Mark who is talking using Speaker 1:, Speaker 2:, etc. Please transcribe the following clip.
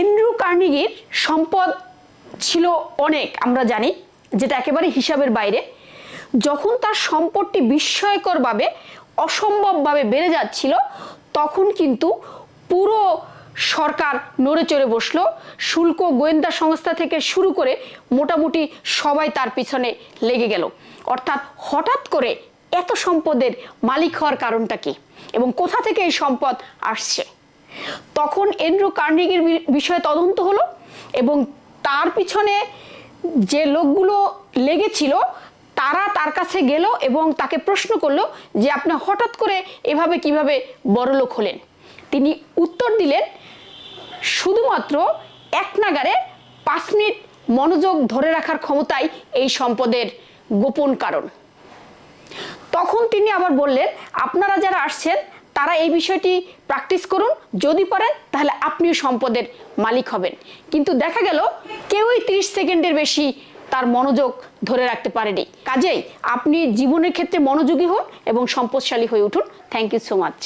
Speaker 1: Andrew কার্নিগির সম্পদ ছিল অনেক, আমরা জানি, যেটা একেবারে হিসাবের বাইরে। যখন তার সম্পদটি বিস্ময়করভাবে, অসম্ভবভাবে বেড়ে যাচ্ছিল, তখন কিন্তু পুরো সরকার নড়ে চড়ে বসল। শুল্ক গোয়েন্দা সংস্থা থেকে শুরু করে মোটামুটি সবাই তার পিছনে লেগে গেল। অর্থাৎ হঠাৎ করে এত সম্পদের মালিক হওয়ার কারণটা কি? এবং কোথা থেকে এই সম্পদ আসছে? তখন এন্ড্রু কার্নিগির বিষয়ে তদন্ত হলো এবং তার পিছনে যে লোকগুলো লেগেছিল, তারা তার কাছে গেল এবং তাকে প্রশ্ন করল যে আপনি হঠাৎ করে এভাবে কীভাবে বড়লোক হলেন? তিনি উত্তর দিলেন, শুধুমাত্র এক নাগারে পাঁচ মিনিট মনোযোগ ধরে রাখার ক্ষমতাই এই সম্পদের গোপন কারণ। তখন তিনি আবার বললেন, আপনারা যারা আসছেন তারা এই বিষয়টি প্র্যাকটিস করুন। যদি পারেন, তাহলে আপনিও সম্পদের মালিক হবেন। কিন্তু দেখা গেল, কেউই তিরিশ সেকেন্ডের বেশি তার মনোযোগ ধরে রাখতে পারেনি। কাজেই আপনি জীবনের ক্ষেত্রে মনোযোগী হন এবং সম্পদশালী হয়ে উঠুন। Thank you so much